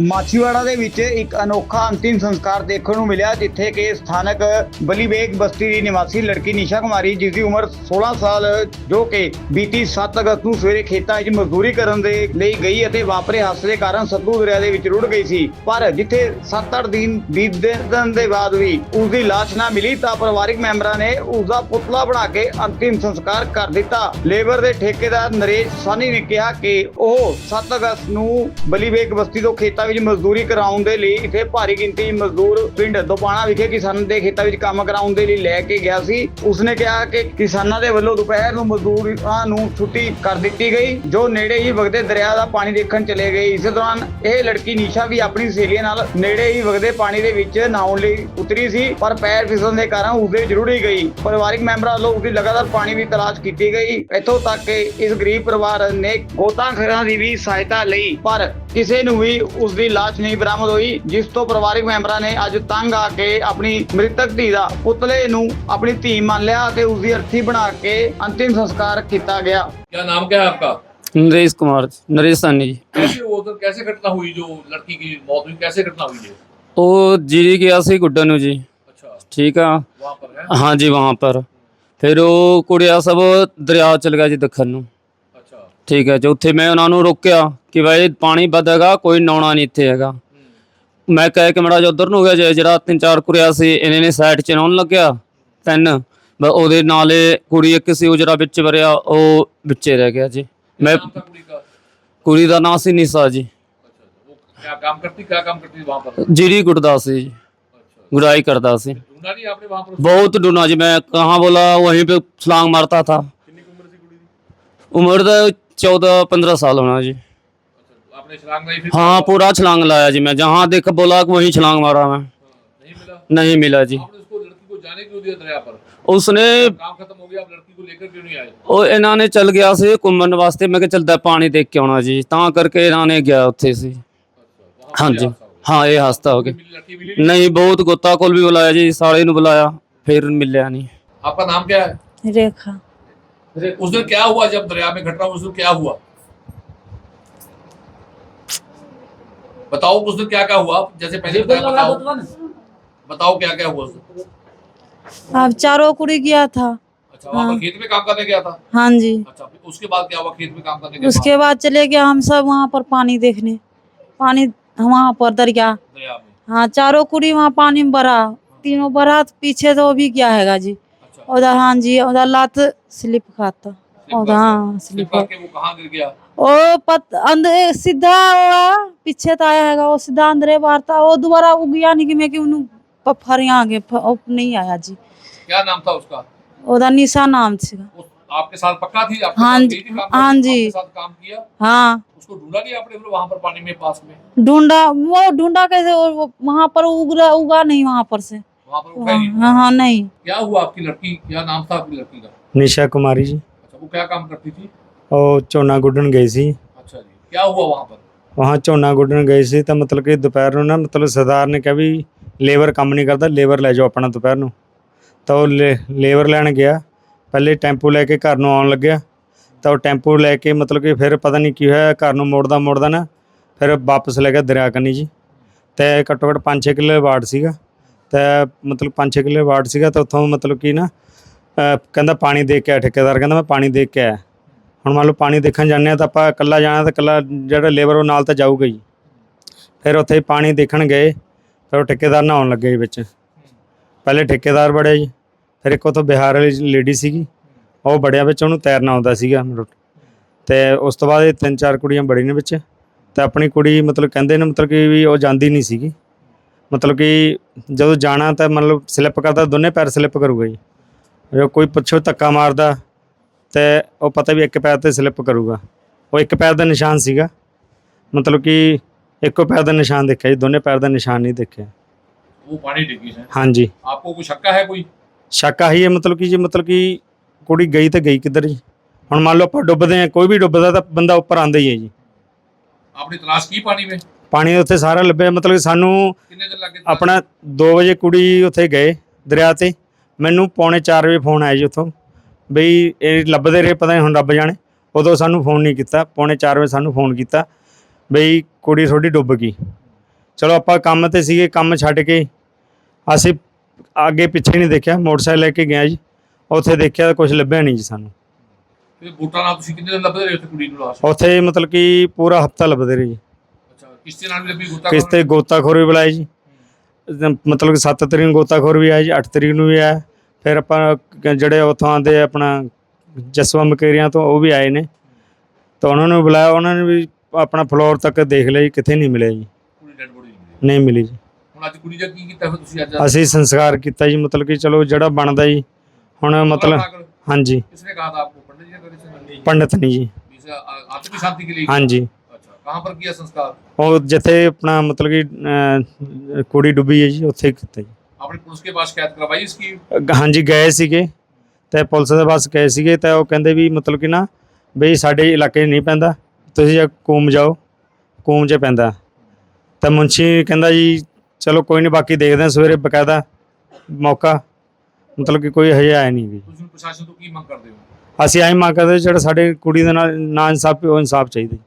ਮਾਛੀਵਾੜਾ ਦੇ ਵਿੱਚ ਇੱਕ ਅਨੋਖਾ ਅੰਤਿਮ ਸੰਸਕਾਰ ਦੇਖਣ ਨੂੰ ਮਿਲਿਆ, ਜਿੱਥੇ ਕਿ ਸਥਾਨਕ ਬਲੀਬੇਗ ਬਸਤੀ ਦੀ ਨਿਵਾਸੀ ਲੜਕੀ ਨਿਸ਼ਾ ਕੁਮਾਰੀ, ਜਿਸ ਦੀ ਉਮਰ 16 ਸਾਲ, ਜੋ ਕਿ ਬੀਤੀ 7 ਅਗਸਤ ਨੂੰ ਸਵੇਰੇ ਖੇਤਾਂ ਵਿੱਚ ਮਜ਼ਦੂਰੀ ਕਰਨ ਦੇ ਲਈ ਗਈ ਅਤੇ ਵਾਪਰੇ ਹਾਦਸੇ ਕਾਰਨ ਸਤਲੁਜ ਦਰਿਆ ਦੇ ਵਿੱਚ ਰੁੜ ਗਈ ਸੀ। ਪਰ ਜਿੱਥੇ 7-8 ਦਿਨ ਬੀਤਣ ਦੇ ਬਾਅਦ ਵੀ ਉਸ ਦੀ ਲਾਸ਼ ਨਾ ਮਿਲੀ, ਤਾਂ ਪਰਿਵਾਰਕ ਮੈਂਬਰਾਂ ਨੇ ਉਸ ਦਾ ਪੁਤਲਾ ਬਣਾ ਕੇ ਅੰਤਿਮ ਸੰਸਕਾਰ ਕਰ ਦਿੱਤਾ। ਲੇਬਰ ਦੇ ਠੇਕੇਦਾਰ ਨਰੇਸ਼ ਸਾਨੀ ਨੇ ਕਿਹਾ ਕਿ ਉਹ 7 ਅਗਸਤ ਨੂੰ ਬਲੀਬੇਗ ਬਸਤੀ ਤੋਂ ਖੇਤਾਂ ਵਿੱਚ ਮਜ਼ਦੂਰੀ ਕਰਾਉਣ ਦੇ ਲਈ ਇੱਥੇ ਭਾਰੀ ਗਿਣਤੀ ਵਿੱਚ ਮਜ਼ਦੂਰ ਪਿੰਡ ਦੋਪਾਣਾ ਵਿਖੇ ਕਿਸਾਨਾਂ ਦੇ ਖੇਤਾਂ ਵਿੱਚ ਕੰਮ ਕਰਾਉਣ ਦੇ ਲਈ ਲੈ ਕੇ ਗਿਆ ਸੀ। ਉਸਨੇ ਕਿਹਾ ਕਿ ਕਿਸਾਨਾਂ ਦੇ ਵੱਲੋਂ ਦੁਪਹਿਰ ਨੂੰ ਮਜ਼ਦੂਰਾਂ ਨੂੰ ਛੁੱਟੀ ਕਰ ਦਿੱਤੀ ਗਈ, ਜੋ ਨੇੜੇ ਹੀ ਵਗਦੇ ਦਰਿਆ ਦਾ ਪਾਣੀ ਦੇਖਣ ਚਲੇ ਗਏ। ਇਸ ਦੌਰਾਨ ਇਹ ਲੜਕੀ ਨੀਸ਼ਾ ਵੀ ਆਪਣੀ ਸਹੇਲੀਆਂ ਨਾਲ ਨੇੜੇ ਹੀ ਵਗਦੇ ਪਾਣੀ ਦੇ ਵਿੱਚ ਨਹਾਉਣ ਲਈ ਉਤਰੀ ਸੀ, ਪਰ ਪੈਰ ਫਿਸਲਣ ਦੇ ਕਾਰਨ ਉਸਦੇ ਵਿੱਚ ਰੁੜੀ ਗਈ। ਪਰਿਵਾਰਿਕ ਮੈਂਬਰਾਂ ਵੱਲੋਂ ਉਸਦੀ ਲਗਾਤਾਰ ਪਾਣੀ ਦੀ ਤਲਾਸ਼ ਕੀਤੀ ਗਈ। ਇੱਥੋਂ ਤੱਕ ਕਿ ਇਸ ਗਰੀਬ ਪਰਿਵਾਰ ਨੇ ਗੋਤਾਖੋਰਾਂ ਦੀ ਵੀ ਸਹਾਇਤਾ ਲਈ, ਪਰ ਕਿਸੇ ਨੂੰ ਵੀ ਉਸ ਦੀ ਲਾਸ਼ ਨਹੀਂ ਬਰਾਮਦ ਹੋਈ ਜਿਸ ਤੋਂ ਪਰਿਵਾਰਕ ਮੈਂਬਰਾਂ ਨੇ ਅੱਜ ਤੰਗ ਆ ਕੇ ਆਪਣੀ ਮ੍ਰਿਤਕ ਧੀ ਦਾ ਪੁਤਲੇ ਨੂੰ ਆਪਣੀ ਧੀ ਮੰਨ ਲਿਆ ਅਤੇ ਉਸ ਦੀ ਅਰਥੀ ਬਣਾ ਕੇ ਅੰਤਿਮ ਸੰਸਕਾਰ ਕੀਤਾ ਗਿਆ क्या नाम क्या है आपका नरेश कुमार नरेश सानी जी कैसे वो उधर कैसे घटना हुई जो लड़की की मौत हुई कैसे घटना हुई है ਉਹ ਜੀਰੀ ਗਿਆ ਸੀ ਗੁੱਡਨ ਨੂੰ ਜੀ अच्छा ਠੀਕ ਆ वहाँ पर है ਹਾਂ ਜੀ ਵਹਾਂ ਪਰ ਫਿਰ ਉਹ ਕੁੜੀਆਂ ਸਭ ਦਰਿਆ ਚਲ ਗਿਆ ਜੀ ਦੱਖਣ ਨੂੰ अच्छा ਠੀਕ ਹੈ ਜੀ ਉੱਥੇ ਮੈਂ ਉਹਨਾਂ ਨੂੰ ਰੋਕਿਆ ਕਿ ਭਾਈ ਪਾਣੀ ਵਧੇਗਾ ਕੋਈ ਨਹਾਉਣਾ ਨਹੀਂ ਇੱਥੇ ਹੈਗਾ हम्म, ਮੈਂ ਕਹਿ ਕੇ ਮੜਾ ਜਿਹਾ ਉਧਰ ਨੂੰ ਗਿਆ ਜੇ ਜਿਹੜਾ ਤਿੰਨ ਚਾਰ ਕੁੜੀਆਂ ਸੀ ਇਹਨੇ ਨੇ ਸਾਈਡ ਚ ਨਹਾਉਣ ਲੱਗਿਆ ਤਿੰਨ ਬ ਉਹਦੇ ਨਾਲੇ ਕੁੜੀ ਇੱਕ ਸੀ ਉਹ ਜਿਹੜਾ ਵਿੱਚ ਵਰਿਆ ਉਹ ਵਿੱਚੇ ਰਹਿ ਗਿਆ ਜੀ ਮੈਂ क्या नाम था कुड़ी का अच्छा ਕੁੜੀ ਦਾ ਨਾਂ ਸੀ ਨਿਸਾ ਜੀ वो क्या काम करती क्या काम करती वहाँ पर ਜੀਰੀ ਗੁੱਡਦਾ ਸੀ ਜੀ अच्छा ਗੁਡਾਈ करता ਸੀ ढूंढा नहीं आपने वहाँ पर बहुत ढूंढा जी मैं कहाँ बोला वहीं पे छलांग मारता था कितनी उम्र थी कुड़ी की उम्र तो चौदह पंद्रह साल होना जी अच्छा आपने छलांग नहीं फिर हाँ पूरा छलांग लाया जी मैं जहाँ देख बोला कि वहीं छलांग मारा मैं हाँ, नहीं मिला नहीं मिला जी आपने उसको लड़की को जाने क्यों दिया दरिया पर उसने काम खत्म हो गया आप लड़की को लेकर क्यों नहीं आए ਉਹ ਇਹਨਾਂ ਨੇ ਚੱਲ ਗਿਆ ਸੀ ਘੁੰਮਣ ਵਾਸਤੇ ਮੈਂ ਕਿਹਾ ਚੱਲਦਾ ਪਾਣੀ ਦੇਖ ਕੇ ਆਉਣਾ ਜੀ ਤਾਂ ਕਰਕੇ ਇਹਨਾਂ ਨੇ ਗਿਆ ਉੱਥੇ ਸੀ अच्छा वहाँ ਹਾਂਜੀ पर ਹਾਂ ਇਹ ਹਸਤਾ ਹੋ ਗਿਆ मिली लड़की मिली ਨਹੀਂ ਬਹੁਤ ਗੋਤਾ ਕੋਲ ਵੀ ਬੁਲਾਇਆ ਜੀ ਸਾਲੇ ਨੂੰ ਬੁਲਾਇਆ ਫਿਰ ਮਿਲਿਆ ਨਹੀਂ आपका नाम क्या है रेखा उस दिन क्या हुआ जब दरिया में घटना उस दिन क्या हुआ? बताओ उस दिन क्या क्या हुआ? जैसे पहले बताया बताओ। बताओ क्या क्या हुआ उस दिन अब चारों कुड़ी गया था। अच्छा वहाँ पर हाँ। खेत में काम करने गया था? हाँ जी। अच्छा उसके बाद क्या हुआ? खेत में काम करने के उसके बाद चले गया हम सब वहाँ पर पानी देखने। पानी वहाँ पर दरिया। हाँ चारों कुड़ी वहाँ पानी में भरा। तीनों भरा तो पीछे तो भी गया हैगा जी। उधर हाँ जी उधर लात स्लिप खाता उधर हाँ स्लिप वो कहाँ गिर गया ओ पत अंदर सीधा पीछे तो आया हैगा वो सीधा अंदर बाहर था वो दोबारा उग गया नहीं कि मैं कि उन्हें पफर यहाँ आगे नहीं आया जी क्या नाम था उसका निशा नाम सीगा उस आपके साथ पक्का थी आपके हाँ जी, हाँ? जी। साथ काम किया हाँ उसको ढूंढा नहीं आपने फिर वहाँ पर पानी में पास में ढूंढा वो ढूंढा कैसे वो- वो वहाँ पर उगरा उगा नहीं वहाँ पर से वहाँ पर उठा ही नहीं हाँ हाँ नहीं क्या हुआ आपकी लड़की क्या नाम था आपकी लड़की का ਨਿਸ਼ਾ ਕੁਮਾਰੀ ਜੀ अच्छा वो क्या काम करती थी ਉਹ ਝੋਨਾ ਗੁੱਡਣ ਗਈ ਸੀ अच्छा जी क्या हुआ वहाँ पर ਵਹਾਂ ਝੋਨਾ ਗੁੱਡਣ ਗਈ ਸੀ ਤਾਂ ਮਤਲਬ ਕਿ ਦੁਪਹਿਰ ਨੂੰ ਨਾ ਮਤਲਬ ਸਰਦਾਰ ਨੇ ਕਿਹਾ ਵੀ ਲੇਬਰ ਕੰਮ ਨਹੀਂ ਕਰਦਾ ਲੇਬਰ ਲੈ ਜਾਓ ਆਪਣਾ ਦੁਪਹਿਰ ਨੂੰ ਤਾਂ ਉਹ ਲੇਬਰ ਲੈਣ ਗਿਆ ਪਹਿਲੇ ਟੈਂਪੂ ਲੈ ਕੇ ਘਰ ਨੂੰ ਆਉਣ ਲੱਗਿਆ ਤਾਂ ਉਹ ਟੈਂਪੂ ਲੈ ਕੇ ਮਤਲਬ ਕਿ ਫਿਰ ਪਤਾ ਨਹੀਂ ਕੀ ਹੋਇਆ ਘਰ ਨੂੰ ਮੋੜਦਾ ਮੋੜਦਾ ਨਾ ਫਿਰ ਵਾਪਸ ਲੈ ਗਿਆ ਦਰਿਆ ਕੰਨੀ ਜੀ ਤੇ ਘੱਟੋ ਘੱਟ 5-6 ਕਿੱਲੇ ਵਾਰਡ ਸੀਗਾ ਤੇ ਮਤਲਬ 5-6 ਕਿੱਲੇ ਵਾਰਡ ਸੀਗਾ ਤਾਂ ਉੱਥੋਂ ਮਤਲਬ ਕਿ ਨਾ, ਅਹ ਕਹਿੰਦਾ ਪਾਣੀ ਦੇ ਕੇ ਆਇਆ ਠੇਕੇਦਾਰ, ਕਹਿੰਦਾ ਮੈਂ ਪਾਣੀ ਦੇ ਕੇ ਆਇਆ। ਹੁਣ ਮੰਨ ਲਓ ਪਾਣੀ ਦੇਖਣ ਜਾਂਦੇ ਆ ਤਾਂ ਆਪਾਂ ਇਕੱਲਾ ਜਾਣਾ ਤਾਂ ਇਕੱਲਾ ਜਿਹੜਾ ਲੇਬਰ ਉਹ ਨਾਲ ਤਾਂ ਜਾਊਗਾ ਹੀ। ਫਿਰ ਉੱਥੇ ਹੀ ਪਾਣੀ ਦੇਖਣ ਗਏ, ਫਿਰ ਉਹ ਠੇਕੇਦਾਰ ਨਹਾਉਣ ਲੱਗੇ ਜੀ ਵਿੱਚ। ਪਹਿਲੇ ਠੇਕੇਦਾਰ ਬੜਿਆ ਜੀ, ਫਿਰ ਇੱਕ ਉੱਥੋਂ ਬਿਹਾਰ ਵਾਲੀ ਲੇਡੀ ਸੀਗੀ, ਉਹ ਬੜਿਆ ਵਿੱਚ ਉਹਨੂੰ ਤੈਰਨਾ ਆਉਂਦਾ ਸੀਗਾ। ਮਤਲਬ ਤੇ ਉਸ ਤੋਂ ਬਾਅਦ ਇਹ ਤਿੰਨ ਚਾਰ ਕੁੜੀਆਂ ਬੜੀ ਨੇ ਵਿੱਚ, ਤੇ ਆਪਣੀ ਕੁੜੀ ਮਤਲਬ ਕਹਿੰਦੇ ਨੇ ਮਤਲਬ ਕਿ ਵੀ ਉਹ ਜਾਂਦੀ ਨਹੀਂ ਸੀਗੀ। ਮਤਲਬ ਕਿ ਜਦੋਂ ਜਾਣਾ ਤਾਂ ਮਤਲਬ ਸਲਿੱਪ ਕਰਦਾ ਦੋਨੇ ਪੈਰ ਸਲਿੱਪ ਕਰੂਗਾ ਜੀ ਜੇ ਕੋਈ ਪਿੱਛੋਂ ਧੱਕਾ ਮਾਰਦਾ ਤੇ ਉਹ ਪਤਾ ਵੀ ਇੱਕ ਪੈਰ ਤੇ ਸਲਿੱਪ ਕਰੂਗਾ ਉਹ ਇੱਕ ਪੈਰ ਦਾ ਨਿਸ਼ਾਨ ਸੀਗਾ ਮਤਲਬ ਕਿ ਇੱਕੋ ਪੈਰ ਦਾ ਨਿਸ਼ਾਨ ਦੇਖਿਆ ਜੀ ਦੋਨੇ ਪੈਰ ਦਾ ਨਿਸ਼ਾਨ ਨਹੀਂ ਦੇਖਿਆ वो पानी डिग्गी है ਹਾਂਜੀ आपको कुछ शक्का है कोई ਸ਼ੱਕ ਆਹੀ ਹੈ ਮਤਲਬ ਕਿ ਜੇ ਮਤਲਬ ਕਿ ਕੁੜੀ ਗਈ ਤੇ ਗਈ ਕਿੱਧਰ ਜੀ ਹੁਣ ਮੰਨ ਲਓ ਆਪਾਂ ਡੁੱਬਦੇ ਆ ਕੋਈ ਵੀ ਡੁੱਬਦਾ ਤਾਂ ਬੰਦਾ ਉੱਪਰ ਆਂਦਾ ਹੀ ਹੈ ਜੀ आपने तलाश की पानी में ਪਾਣੀ ਉੱਥੇ ਸਾਰਾ ਲੱਭਿਆ ਮਤਲਬ ਕਿ ਸਾਨੂੰ ਆਪਣਾ 2 ਵਜੇ ਕੁੜੀ ਉੱਥੇ ਗਏ ਦਰਿਆ ਤੇ। ਮੈਨੂੰ ਪੌਣੇ 4 ਵਜੇ ਫੋਨ ਆਇਆ ਜੀ ਉੱਥੋਂ ਬਈ ਇਹ ਲੱਭਦੇ ਰਹੇ ਪਤਾ ਨਹੀਂ ਹੁਣ ਰੱਬ ਜਾਣੇ। ਉਦੋਂ ਸਾਨੂੰ ਫੋਨ ਨਹੀਂ ਕੀਤਾ ਪੌਣੇ 4 ਵਜੇ ਸਾਨੂੰ ਫੋਨ ਕੀਤਾ ਬਈ ਕੁੜੀ ਥੋੜੀ ਡੁੱਬ ਗਈ। ਚਲੋ ਆਪਾਂ ਕੰਮ ਤੇ ਸੀਗੇ ਕੰਮ ਛੱਡ ਕੇ ਅਸੀਂ ਅੱਗੇ ਪਿੱਛੇ ਨਹੀਂ ਦੇਖਿਆ ਮੋਟਰਸਾਈਕਲ ਲੈ ਕੇ ਗਿਆ ਜੀ। ਉੱਥੇ ਦੇਖਿਆ ਤਾਂ ਕੁਝ ਲੱਭਿਆ ਨਹੀਂ ਜੀ ਸਾਨੂੰ। ਤੇ ਬੂਟਾਂ ਨਾਲ ਤੁਸੀਂ ਕਿੰਨੇ ਦਿਨ ਲੱਭਦੇ ਰਹੇ ਉੱਥੇ ਕੁੜੀ ਨੂੰ ਲਾਸ਼? ਉੱਥੇ ਮਤਲਬ ਕਿ ਪੂਰਾ ਹਫਤਾ ਲੱਭਦੇ ਰਹੇ ਜੀ। ਕਿਸ ਦੇ ਨਾਲ ਵੀ ਗੋਤਾ ਕਿਸ ਗੋਤਾਖੋਰ ਵੀ ਬੁਲਾਏ ਜੀ। ਮਤਲਬ ਕਿ 7 ਤਰੀਕ ਨੂੰ ਗੋਤਾਖੋਰ ਵੀ ਆਇਆ ਜੀ 8 ਤਰੀਕ ਨੂੰ ਵੀ ਆਇਆ। ਫਿਰ ਆਪਾਂ ਜਿਹੜੇ ਉਥੋਂ ਆਂਦੇ ਆਪਣਾ ਜਸਵਾ ਮਕੇਰੀਆਂ ਤੋਂ ਉਹ ਵੀ ਆਏ ਨੇ। ਤਾਂ ਉਹਨਾਂ ਨੂੰ ਬੁਲਾਇਆ ਉਹਨਾਂ ਨੇ ਵੀ ਆਪਣਾ ਫਲੋਰ ਤੱਕ ਦੇਖ ਲਿਆ ਜੀ ਕਿਤੇ ਨਹੀਂ ਮਿਲਿਆ ਜੀ। ਨਹੀਂ ਮਿਲੀ। ਜੀ। ਅੱਜ ਕੁੜੀ ਦਾ ਕੀ ਕੀਤਾ ਫਿਰ ਤੁਸੀਂ ਅੱਜ? ਅਸੀਂ ਸੰਸਕਾਰ ਕੀਤਾ ਜੀ ਮਤਲਬ ਕਿ ਚਲੋ ਜਿਹੜਾ ਬਣਦਾ ਜੀ ਹੁਣ ਮਤਲਬ ਹਾਂਜੀ। ਕਿਸਨੇ ਕਹਾ ਤਾਂ ਆਪਕੋ ਪੰਡਿਤ ਜੀ ਨੇ ਪੰਡਿਤ ਨਹੀਂ ਜੀ। ਆਤਮੀ ਸ਼ਾਂਤੀ ਕੇ ਲਈ ਹਾਂਜੀ। ਕਹਾਂ ਪਰ ਕੀਆ ਸੰਸਕਾਰ? ਉਹ ਜਿੱਥੇ ਆਪਣਾ ਮਤਲਬ ਕਿ ਕੋੜੀ ਡੁੱਬੀ ਹੈ ਜੀ ਉੱਥੇ ਕੀਤਾ ਜੀ। ਆਪਣੇ ਪੁਲਿਸ ਕੇ ਪਾਸ ਸ਼ਿਕਾਇਤ ਕਰਵਾਈ ਇਸਕੀ ਹਾਂਜੀ ਗਏ ਸੀਗੇ ਤੇ ਪੁਲਿਸ ਦੇ ਪਾਸ ਗਏ ਸੀਗੇ ਤਾਂ ਉਹ ਕਹਿੰਦੇ ਵੀ ਮਤਲਬ ਕਿ ਨਾ ਬਈ ਸਾਡੇ ਇਲਾਕੇ ਨਹੀਂ ਪੈਂਦਾ ਤੁਸੀਂ ਜਾਂ ਕੂਮ ਜਾਓ ਕੂਮ 'ਚ ਪੈਂਦਾ। ਤਾਂ ਮੁੰਸ਼ੀ ਕਹਿੰਦਾ ਜੀ ਚਲੋ ਕੋਈ ਨਹੀਂ ਬਾਕੀ ਦੇਖਦੇ ਆ ਸਵੇਰੇ ਬਕਾਇਦਾ ਮੌਕਾ। ਮਤਲਬ ਕਿ ਕੋਈ ਹਜੇ ਆਇਆ ਨਹੀਂ ਵੀ ਤੁਸੀਂ ਪ੍ਰਸ਼ਾਸਨ ਤੋਂ ਕੀ ਮੰਗ ਕਰਦੇ ਹੋ? ਅਸੀਂ ਆਈ ਮੰਗ ਕਰਦੇ ਜਿਹੜਾ ਸਾਡੇ ਕੁੜੀ ਦੇ ਨਾਲ ਨਾ ਇਨਸਾਫ ਹੋ ਇਨਸਾਫ ਚਾਹੀਦਾ